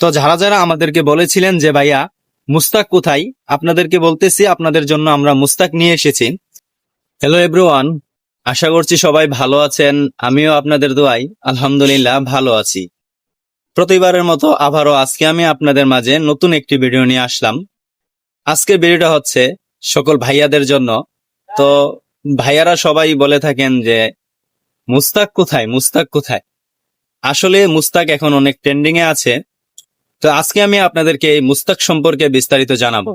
তো যারা যারা আমাদেরকে বলেছিলেন যে, ভাইয়া, মুস্তাক কোথায়? আপনাদেরকে বলতেছি, আপনাদের জন্য আমরা মুস্তাক নিয়ে এসেছি। হ্যালো এভরিওয়ান আশা করছি সবাই ভালো আছেন। আমিও আপনাদের দোয়াই আলহামদুলিল্লাহ ভালো আছি। প্রতিবারের মতো আবারও আজকে আমি আপনাদের মাঝে নতুন একটি ভিডিও নিয়ে আসলাম। আজকের ভিডিওটা হচ্ছে সকল ভাইয়াদের জন্য। তো ভাইয়ারা সবাই বলে থাকেন যে, মুস্তাক কোথায়? মুস্তাক কোথায়? আসলে মুস্তাক এখন অনেক ট্রেন্ডিং এ আছে। তো আজকে আমি আপনাদেরকে এই মুস্তাক সম্পর্কে বিস্তারিত জানাব।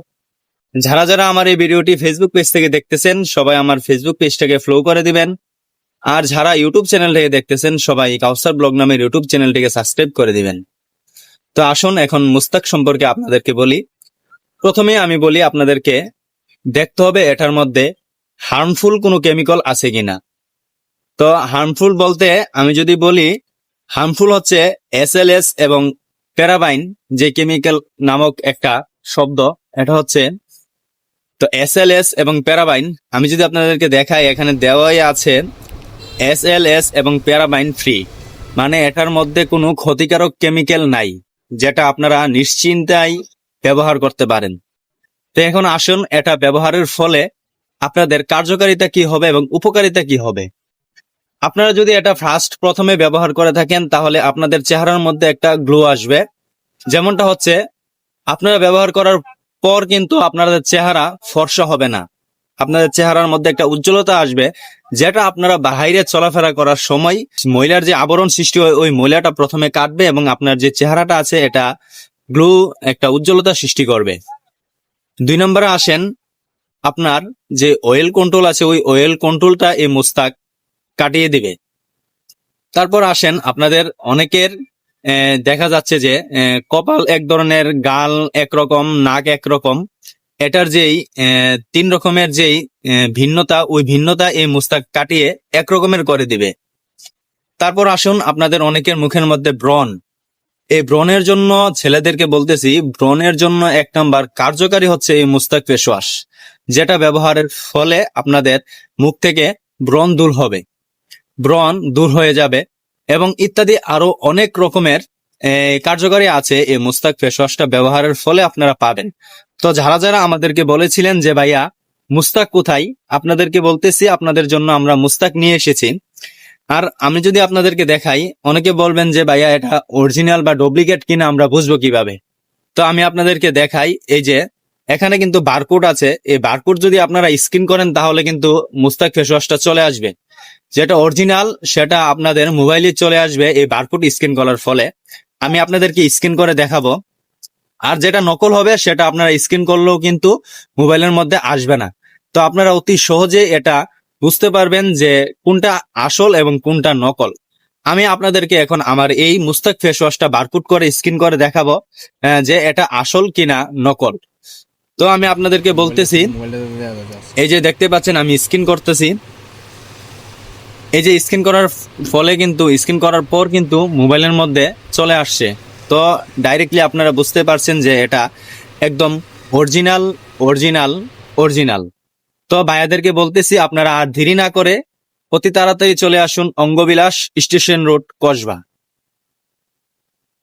যারা যারা আমার এই ভিডিওটি ফেসবুক পেজ থেকে দেখতেছেন, সবাই আমার ফেসবুক পেজটাকে ফলো করে দিবেন। আর যারা ইউটিউব চ্যানেল থেকে দেখতেছেন, সবাই কাউসার ব্লগ নামের ইউটিউব চ্যানেলটিকে সাবস্ক্রাইব করে দিবেন। তো আসুন এখন মুস্তাক সম্পর্কে আপনাদেরকে বলি। প্রথমে আমি বলি আপনাদেরকে, দেখতে হবে এটার মধ্যে হার্মফুল কোনো কেমিক্যাল আছে কিনা। তো হার্মফুল বলতে আমি যদি বলি হার্মফুল হচ্ছে এস এবং প্যারাবাইন যে কেমিক্যাল নামক একটা শব্দ, এটা হচ্ছে তো এস এল এস এবং প্যারাবাইন। আমি যদি আপনাদেরকে দেখাই, এখানে দেওয়াই আছে এস এল এস এবং প্যারাবাইন ফ্রি মানে এটার মধ্যে কোনো ক্ষতিকারক কেমিক্যাল নাই, যেটা আপনারা নিশ্চিন্তায় ব্যবহার করতে পারেন। তো এখন আসুন, এটা ব্যবহারের ফলে আপনাদের কার্যকারিতা কি হবে এবং উপকারিতা কি হবে? আপনারা যদি এটা ফার্স্ট প্রথমে ব্যবহার করে থাকেন, তাহলে আপনাদের চেহারার মধ্যে একটা গ্লো আসবে। যেমনটা হচ্ছে, আপনারা ব্যবহার করার পর কিন্তু আপনাদের চেহারা ফর্সা হবে না। আপনাদের চেহারার মধ্যে একটা উজ্জ্বলতা আসবে, যেটা আপনারা বাইরে চলাফেরা করার সময় ময়লার যে আবরণ সৃষ্টি হয়, ওই ময়লাটা প্রথমে কাটবে এবং আপনার যে চেহারাটা আছে, এটা গ্লো একটা উজ্জ্বলতা সৃষ্টি করবে। দুই নম্বরে আসেন আপনার যে অয়েল কন্ট্রোল আছে, ওই অয়েল কন্ট্রোলটা এই মুস্তাক কাটিয়ে দিবে। তারপর আসেন আপনাদের অনেকের দেখা যাচ্ছে যে কপাল এক ধরনের, গাল একরকম নাক একরকম এটার যেই তিন রকমের যেই ভিন্নতা, ওই ভিন্নতা এই মুস্তাক কাটিয়ে এক রকমের করে দিবে। তারপর আসুন আপনাদের অনেকের মুখের মধ্যে ব্রণ। এই ব্রণের জন্য ছেলেদেরকে বলতেছি, ব্রণের জন্য এক নাম্বার কার্যকারী হচ্ছে এই মুস্তাক ফেসওয়াশ, যেটা ব্যবহারের ফলে আপনাদের মুখ থেকে ব্রণ দূর হবে। ব্রণ দূর হয়ে যাবে এবং ইত্যাদি আরও অনেক রকমের কার্যকারী আছে এই মুস্তাক ফেস ওয়াশটা ব্যবহারের ফলে আপনারা পাবেন। তো যারা যারা আমাদেরকে বলেছিলেন যে, ভাইয়া, মুস্তাক কোথায়? আপনাদেরকে বলতেছি, আপনাদের জন্য আমরা মুস্তাক নিয়ে এসেছি। আর আমি যদি আপনাদেরকে দেখাই, অনেকে বলবেন যে, ভাইয়া, এটা অরিজিনাল বা ডুপ্লিকেট কিনা আমরা বুঝব কীভাবে? তো আমি আপনাদেরকে দেখাই, এই যে, এখানে কিন্তু বারকোড আছে। এই বারকোড যদি আপনারা স্ক্রিন করেন, তাহলে কিন্তু মুস্তাক ফেস ওয়াশটা চলে আসবে। যেটা অরিজিনাল সেটা আপনাদের মোবাইলে চলে আসবে এই বারকোড স্ক্যান করার ফলে। আমি আপনাদেরকে স্ক্যান করে দেখাবো। আর যেটা নকল হবে, সেটা আপনারা স্ক্যান করলেও কিন্তু মোবাইলের মধ্যে আসবে না। তো আপনারা অতি সহজে এটা বুঝতে পারবেন যে কোনটা আসল এবং কোনটা নকল। আমি আপনাদেরকে এখন আমার এই মুস্তাক ফেস ওয়াশটা বারকোড করে স্ক্যান করে দেখাবো যে এটা আসল কিনা নকল। তো আমি আপনাদেরকে বলতেছি, এই যে দেখতে পাচ্ছেন, আমি স্ক্রিন করতেছি। এই যে স্ক্রিন করার ফলে কিন্তু, স্ক্রিন করার পর কিন্তু মোবাইলের মধ্যে চলে আসছে। তো ডাইরেক্টলি আপনারা বুঝতে পারছেন যে এটা একদম অরিজিনাল অরিজিনাল অরিজিনাল তো ভাইয়াদেরকে বলতেছি, আপনারা আর দেরি না করে অতি তাড়াতাড়ি চলে আসুন অঙ্গবিলাস স্টেশন রোড, কসবা।